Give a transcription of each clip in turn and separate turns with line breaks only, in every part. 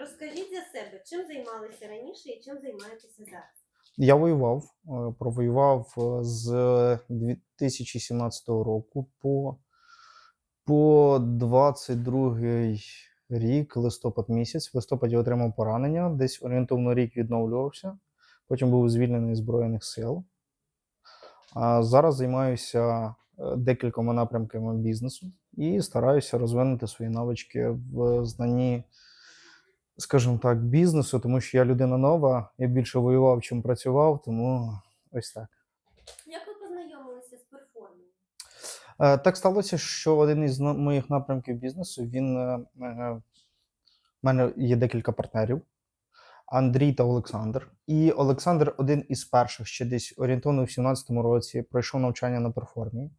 Розкажіть за себе, чим займалися раніше і чим займаєтеся зараз?
Я воював, е, провоював е, з 2017 року по, по 22 рік, листопад місяць. В листопаді отримав поранення, десь орієнтовно рік відновлювався. Потім був звільнений з Збройних сил. А зараз займаюся е, декількома напрямками бізнесу і стараюся розвинути свої навички в знанні скажімо так, бізнесу, тому що я людина нова, я більше воював, чим працював, тому ось так.
Як ви познайомилися з перформінгом?
Е, Так сталося, що один із моїх напрямків бізнесу він е, е, в мене є декілька партнерів. Андрій та Олександр. І Олександр один із перших, ще десь орієнтовно в 17-му році, пройшов навчання на перформі.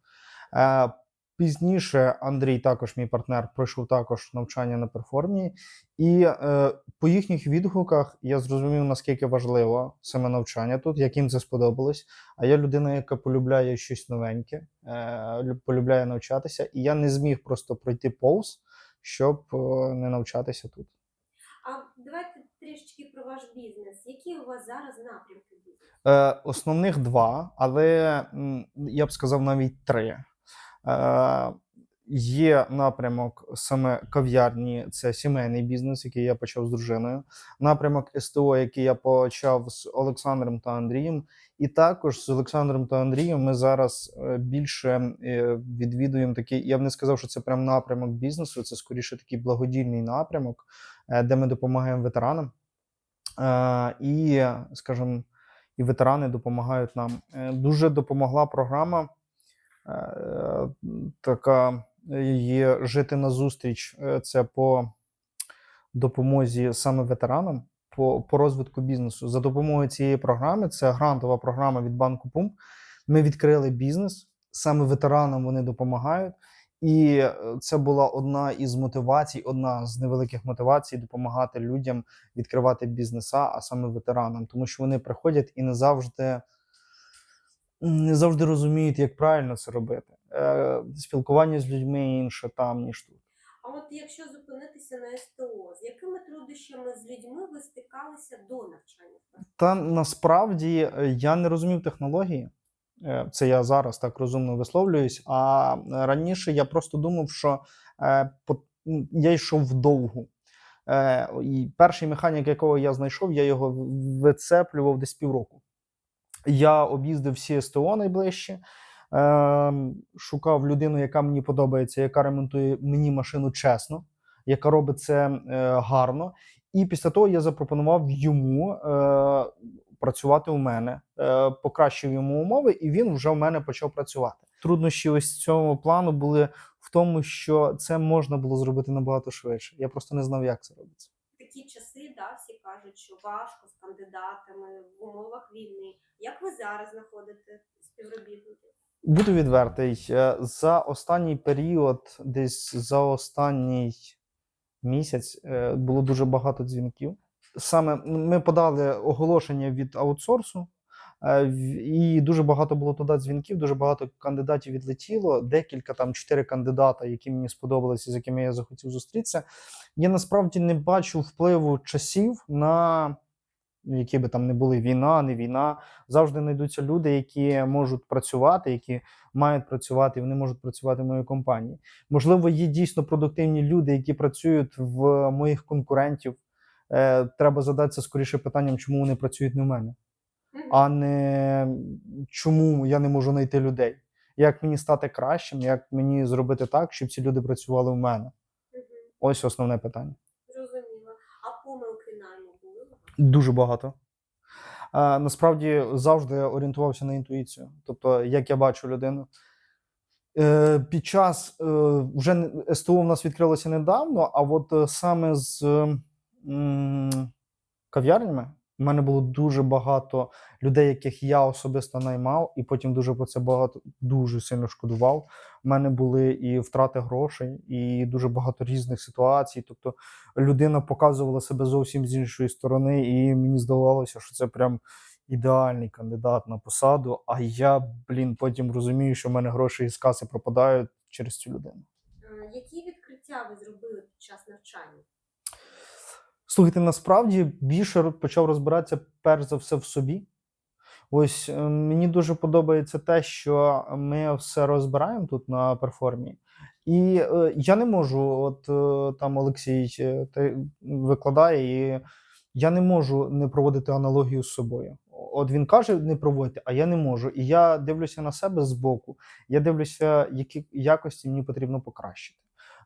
Пізніше Андрій, також мій партнер, пройшов також навчання на перформі. І е, по їхніх відгуках я зрозумів, наскільки важливо саме навчання тут, як їм це сподобалось. А я людина, яка полюбляє щось новеньке, е, полюбляє навчатися, і я не зміг просто пройти повз, щоб е, не навчатися тут.
А давайте трішечки про ваш бізнес. Які у вас зараз напрямки?
Е, основних два, але я б сказав навіть три. Е, є напрямок саме кав'ярні, це сімейний бізнес, який я почав з дружиною. Напрямок СТО, який я почав з Олександром та Андрієм. І також з Олександром та Андрієм ми зараз е, більше е, відвідуємо такий. Я б не сказав, що це прям напрямок бізнесу, це скоріше такий благодійний напрямок, де ми допомагаємо ветеранам. І, скажімо, і ветерани допомагають нам. Дуже допомогла програма, така є жити назустріч. Е, Це по допомозі саме ветеранам по, по розвитку бізнесу. За допомогою цієї програми, це грантова програма від банку Пумп. Ми відкрили бізнес. Саме ветеранам вони допомагають. І е, це була одна із мотивацій, одна з невеликих мотивацій допомагати людям відкривати бізнеса, а саме ветеранам, тому що вони приходять і не завжди, не завжди розуміють, як правильно це робити. Е, спілкування з людьми інше там, ніж тут.
А от якщо зупинитися на СТО, з якими труднощами з людьми ви стикалися до навчання?
Та насправді е, я не розумів технології. Е, Це я зараз так розумно висловлююсь. А раніше я просто думав, що я йшов вдовгу. І перший механік, якого я знайшов, я його вицеплював десь півроку. Я об'їздив всі СТО найближче, е, шукав людину, яка мені подобається, яка ремонтує мені машину чесно, яка робить це е, гарно. І після того я запропонував йому е, працювати у мене, е, покращив йому умови, і він вже у мене почав працювати. Труднощі ось цього плану були в тому, що це можна було зробити набагато швидше. Я просто не знав, як це робиться.
Такі часи, да, кажуть, що важко з кандидатами в умовах війни. Як ви зараз знаходите співробітників?
Буду відвертий. е, За останній період, десь за останній місяць, е, було дуже багато дзвінків. Саме ми подали оголошення від аутсорсу, і дуже багато було туди дзвінків, дуже багато кандидатів відлетіло. Декілька там чотири кандидата, які мені сподобалися, з якими я захотів зустрітися. Я насправді не бачу впливу часів на які би там не були війна, не війна. Завжди знайдуться люди, які можуть працювати, які мають працювати, і вони можуть працювати в моїй компанії. Можливо, є дійсно продуктивні люди, які працюють в моїх конкурентів. Е, треба задатися скоріше питанням, чому вони працюють не в мене. А не чому я не можу знайти людей. Як мені стати кращим, як мені зробити так, щоб ці люди працювали в мене? Ось основне питання.
Зрозуміло. А помилки найму були?
Дуже багато. А, насправді завжди орієнтувався на інтуїцію. Тобто, як я бачу людину. Е, під час е, вже СТО в нас відкрилося недавно, а от е, саме з м, кав'ярнями в мене було дуже багато людей, яких я особисто наймав, і потім дуже про це багато дуже сильно шкодував. У мене були і втрати грошей, і дуже багато різних ситуацій. Тобто людина показувала себе зовсім з іншої сторони, і мені здавалося, що це прям ідеальний кандидат на посаду. А я, блін, потім розумію, що в мене гроші із каси пропадають через цю людину.
Е, Які відкриття ви зробили під час навчання?
Слухайте, насправді більше почав розбиратися перш за все в собі. Ось е, мені дуже подобається те, що ми все розбираємо тут на перформі. І е, я не можу, от е, там Олексій е, викладає, і я не можу не проводити аналогію з собою. От він каже, не проводьте, а я не можу. І я дивлюся на себе збоку. Я дивлюся, які якості мені потрібно покращити.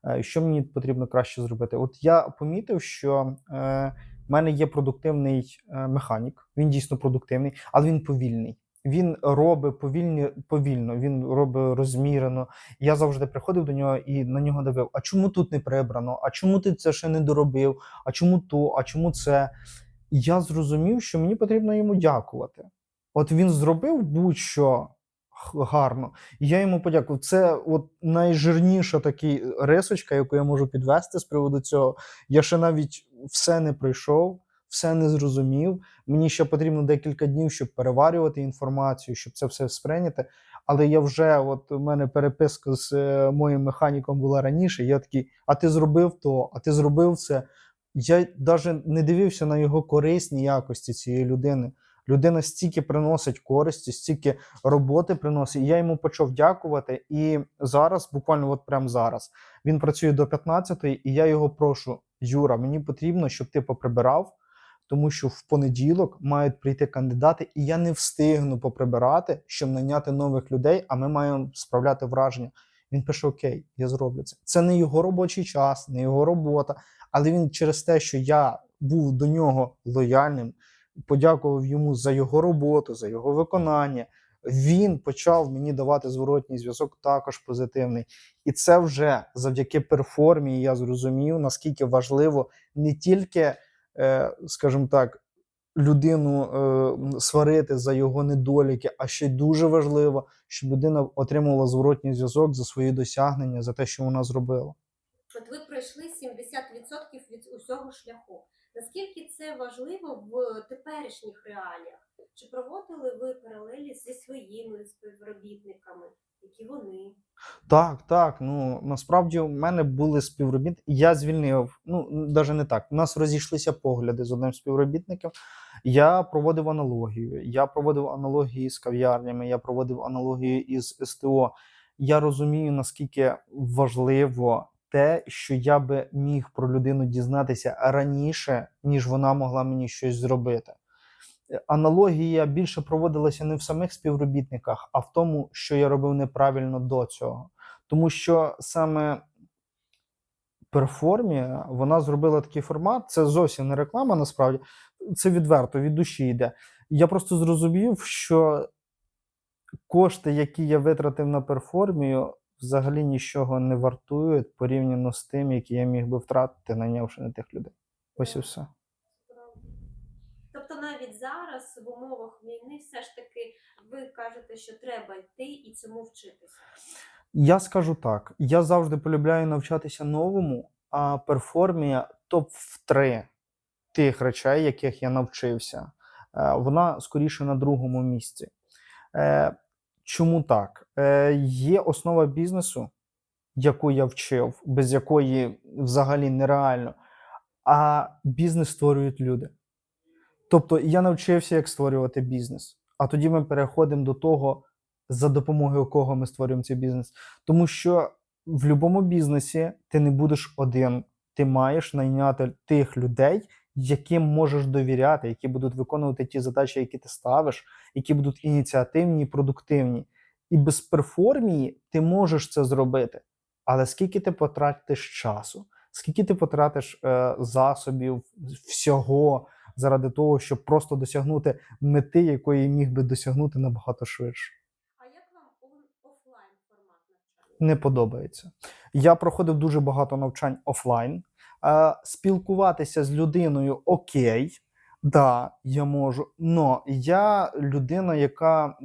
Е, Що мені потрібно краще зробити? От я помітив, що е, в мене є продуктивний е, механік. Він дійсно продуктивний, але він повільний. Він робить повільні, повільно, він робить розмірено. Я завжди приходив до нього і на нього дивив: а чому тут не прибрано? А чому ти це ще не доробив? А чому то? А чому це? Я зрозумів, що мені потрібно йому дякувати. От він зробив будь-що гарно, і я йому подякував. Це от найжирніша такі рисочка, яку я можу підвести з приводу цього. Я ще навіть все не пройшов, все не зрозумів. Мені ще потрібно декілька днів, щоб переварювати інформацію, щоб це все сприйняти. Але я вже, от у мене переписка з е, моїм механіком була раніше. Я такий, а ти зробив то, а ти зробив це. Я навіть не дивився на його корисні якості цієї людини. Людина стільки приносить користі, стільки роботи приносить. Я йому почав дякувати. І зараз, буквально, от прямо зараз, він працює до 15-ї, і я його прошу: Юра, мені потрібно, щоб ти поприбирав, тому що в понеділок мають прийти кандидати, і я не встигну поприбирати, щоб найняти нових людей, а ми маємо справляти враження. Він пише: Окей, я зроблю це. Це не його робочий час, не його робота. Але він через те, що я був до нього лояльним, подякував йому за його роботу, за його виконання. Він почав мені давати зворотній зв'язок також позитивний. І це вже завдяки перформі я зрозумів, наскільки важливо не тільки, е, скажімо так, людину е, сварити за його недоліки, а ще дуже важливо, щоб людина отримувала зворотній зв'язок за свої досягнення, за те, що вона зробила.
От ви пройшли 70% від усього шляху. Наскільки це важливо в теперішніх реаліях? Чи проводили ви паралелі зі своїми співробітниками, які вони?
Так, так. Ну насправді у мене були співробітники. Я звільнив. Ну навіть не так. У нас розійшлися погляди з одним співробітником. Я проводив аналогію. Я проводив аналогії з кав'ярнями. Я проводив аналогію із СТО. Я розумію, наскільки важливо те, що я би міг про людину дізнатися раніше, ніж вона могла мені щось зробити. Е, Аналогія більше проводилася не в самих співробітниках, а в тому, що я робив неправильно до цього. Тому що саме перформі вона зробила такий формат. Це зовсім не реклама, насправді, це відверто від душі йде. Я просто зрозумів, що кошти, які я витратив на перформію, взагалі нічого не вартують порівняно з тим, які я міг би втратити, найнявши на тих людей. Ось і все.
Тобто навіть зараз в умовах війни все ж таки ви кажете, що треба йти і цьому вчитися.
Я скажу так: я завжди полюбляю навчатися новому, а перформія топ в 3 тих речей, яких я навчився, е, вона скоріше на другому місці. Чому так? Е, Є основа бізнесу, яку я вчив, без якої взагалі нереально, а бізнес створюють люди. Тобто я навчився, як створювати бізнес, а тоді ми переходимо до того, за допомогою кого ми створюємо цей бізнес. Тому що в будь-якому бізнесі ти не будеш один, ти маєш найняти тих людей, яким можеш довіряти, які будуть виконувати ті задачі, які ти ставиш, які будуть ініціативні і продуктивні. І без перформії ти можеш це зробити. Але скільки ти потратиш часу, скільки ти потратиш е, засобів, всього заради того, щоб просто досягнути мети, якої міг би досягнути набагато швидше
А як вам офлайн формат навчання?
не подобається. Я проходив дуже багато навчань офлайн. Е, спілкуватися з людиною окей, да, я можу. Но я людина, яка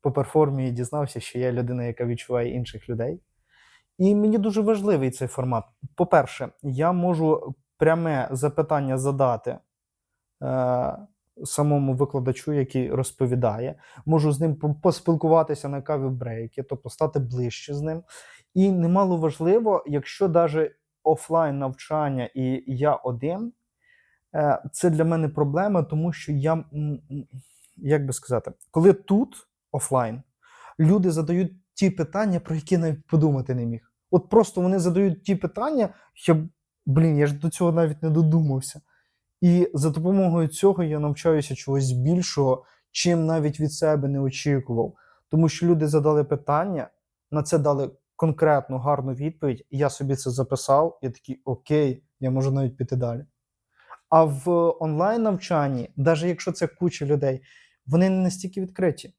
по перформії дізнався, що я людина, яка відчуває інших людей. І мені дуже важливий цей формат. По-перше, я можу пряме запитання задати е, самому викладачу, який розповідає. Можу з ним поспілкуватися на каві брейки, тобто стати ближче з ним. І немало важливо, якщо навіть офлайн навчання і я один, Е, Це для мене проблема, тому що я, як би сказати, коли тут офлайн, люди задають ті питання, про які навіть подумати не міг. От просто вони задають ті питання, що, блін, я ж до цього навіть не додумався. І за допомогою цього я навчаюся чогось більшого, чим навіть від себе не очікував. Тому що люди задали питання, на це дали конкретну гарну відповідь, я собі це записав, і такий окей, я можу навіть піти далі. А в онлайн навчанні, навіть якщо це куча людей, вони не настільки відкриті.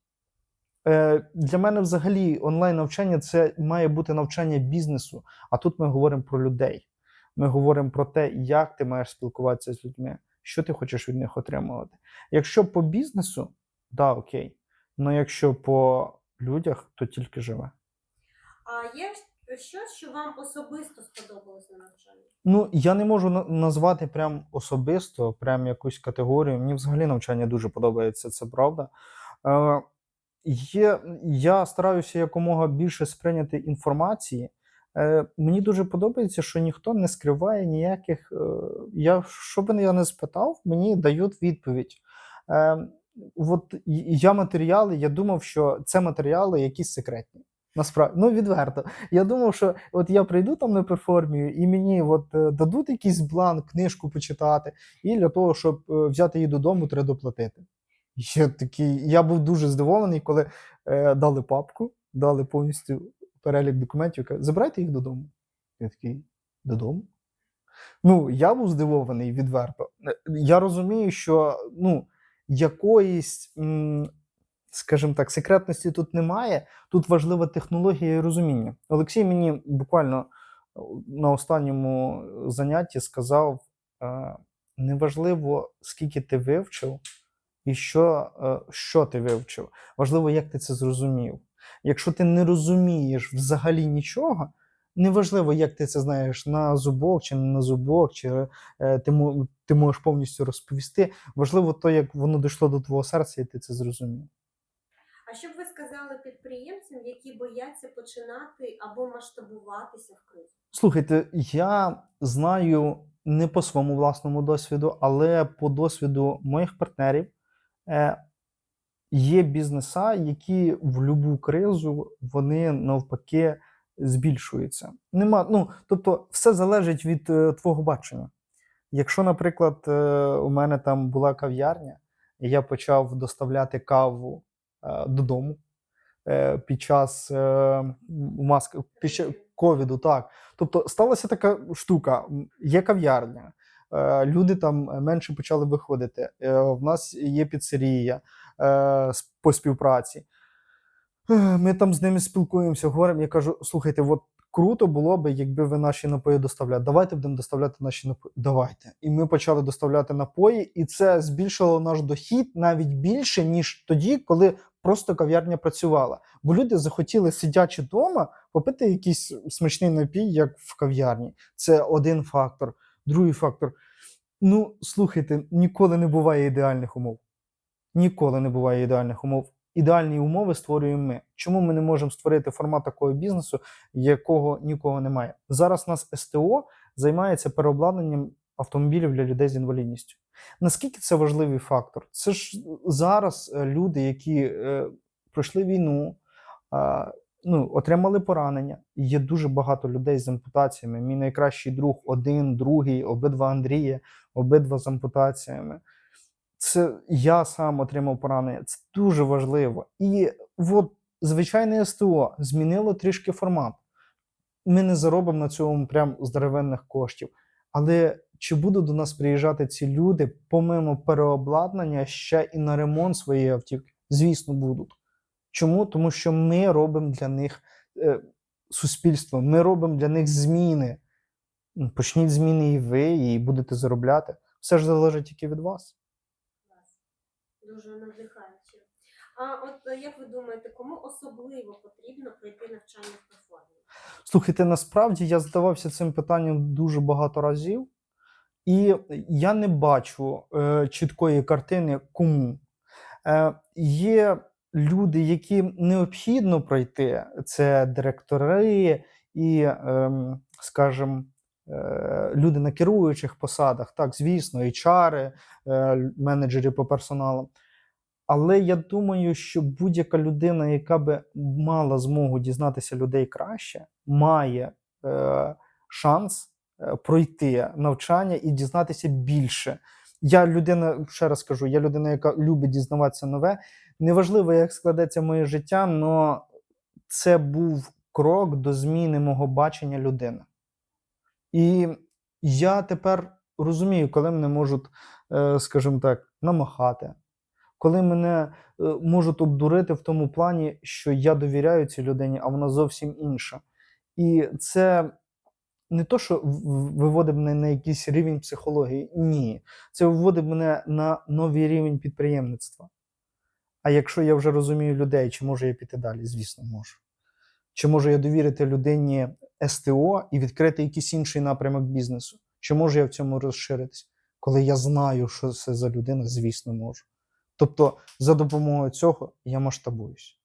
Е, для мене взагалі онлайн навчання це має бути навчання бізнесу. А тут ми говоримо про людей. Ми говоримо про те, як ти маєш спілкуватися з людьми, що ти хочеш від них отримувати. Якщо по бізнесу, да, окей. Але якщо по людях, то тільки живе.
А є щось, що вам особисто сподобалось на навчанні?
Ну, я не можу назвати прям особисто, прям якусь категорію. Мені взагалі навчання дуже подобається, це правда. Е, є, я стараюся якомога більше сприйняти інформації. Е, мені дуже подобається, що ніхто не скриває ніяких. Е, я, що би я не спитав, мені дають відповідь. Е, от я матеріали, я думав, що це матеріали якісь секретні. Насправді, ну відверто. Я думав, що от я прийду там на перформію, і мені от е, дадуть якийсь бланк, книжку почитати, і для того, щоб е, взяти її додому, треба доплатити. Я такий, я був дуже здивований, коли е, дали папку, дали повністю перелік документів, кажуть, забирайте їх додому. Я такий, додому? Ну, я був здивований відверто. Е, Я розумію, що ну, якоїсь, м, скажімо так, секретності тут немає. Тут важлива технологія і розуміння. Олексій мені буквально е, на останньому занятті сказав: е, неважливо, скільки ти вивчив і що, е, що ти вивчив. Важливо, як ти це зрозумів. Якщо ти не розумієш взагалі нічого, неважливо, як ти це знаєш на зубок чи не на зубок, чи е, ти, ти можеш повністю розповісти. Важливо то, як воно дійшло до твого серця, і ти це зрозумів.
А що б ви сказали підприємцям, які бояться починати або масштабуватися в кризу?
Слухайте, я знаю не по своєму власному досвіду, але по досвіду моїх партнерів. Е, є бізнеса, які в будь-яку кризу вони навпаки збільшуються. Нема, ну, тобто, все залежить від е, твого бачення. Якщо, наприклад, е, у мене там була кав'ярня, і я почав доставляти каву додому е, під час е, маски, під ковіду, так. Тобто сталася така штука: є кав'ярня, е, люди там менше почали виходити. е, В нас є піцерія е, по співпраці. Е, Ми там з ними спілкуємося, говоримо. Я кажу: слухайте, от круто було би, якби ви наші напої доставляли. Давайте будемо доставляти наші напої. Давайте. І ми почали доставляти напої, і це збільшило наш дохід навіть більше, ніж тоді, коли просто кав'ярня працювала. Бо люди захотіли, сидячи вдома, попити якийсь смачний напій, як в кав'ярні. Це один фактор. Другий фактор. Ну, слухайте, ніколи не буває ідеальних умов. Ніколи не буває ідеальних умов. Ідеальні умови створюємо ми. Чому ми не можемо створити формат такого бізнесу, якого нікого немає? Зараз нас СТО займається переобладнанням автомобілів для людей з інвалідністю. Наскільки це важливий фактор? Це ж зараз е, люди, які е, пройшли війну, е, ну, отримали поранення. Є дуже багато людей з ампутаціями. Мій найкращий друг один, другий, обидва Андрія, обидва з ампутаціями. Це я сам отримав поранення. Це дуже важливо. І от звичайне СТО змінило трішки формат. Ми не заробимо на цьому прям здоровенних коштів. Але чи будуть до нас приїжджати ці люди, помимо переобладнання, ще і на ремонт своєї автівки? Звісно, будуть. Чому? Тому що ми робимо для них е, суспільство, ми робимо для них зміни. Ну, Почніть зміни і ви, і будете заробляти. Все ж залежить тільки від вас.
Дуже надихаюче. А от е, як ви думаєте, кому особливо потрібно пройти навчання в платформі?
Слухайте, насправді я задавався цим питанням дуже багато разів, і я не бачу е, чіткої картини, кому. Е, є люди, яким необхідно пройти, це директори і, ем, скажімо, е, люди на керуючих посадах, так, звісно, HR, е, менеджери по персоналу. Але я думаю, що будь-яка людина, яка би мала змогу дізнатися людей краще, має е, шанс пройти навчання і дізнатися більше. Я людина, ще раз кажу, я людина, яка любить дізнаватися нове. Неважливо, як складеться моє життя, але це був крок до зміни мого бачення людини. І я тепер розумію, коли мене можуть, е, скажімо так, намахати, коли мене е, можуть обдурити в тому плані, що я довіряю цій людині, а вона зовсім інша. І це не то, що виводить мене на якийсь рівень психології. Ні. Це виводить мене на новий рівень підприємництва. А якщо я вже розумію людей, чи можу я піти далі? Звісно, можу. Чи можу я довірити людині СТО і відкрити якийсь інший напрямок бізнесу? Чи можу я в цьому розширитись? Коли я знаю, що це за людина, звісно, можу. Тобто, за допомогою цього я масштабуюсь.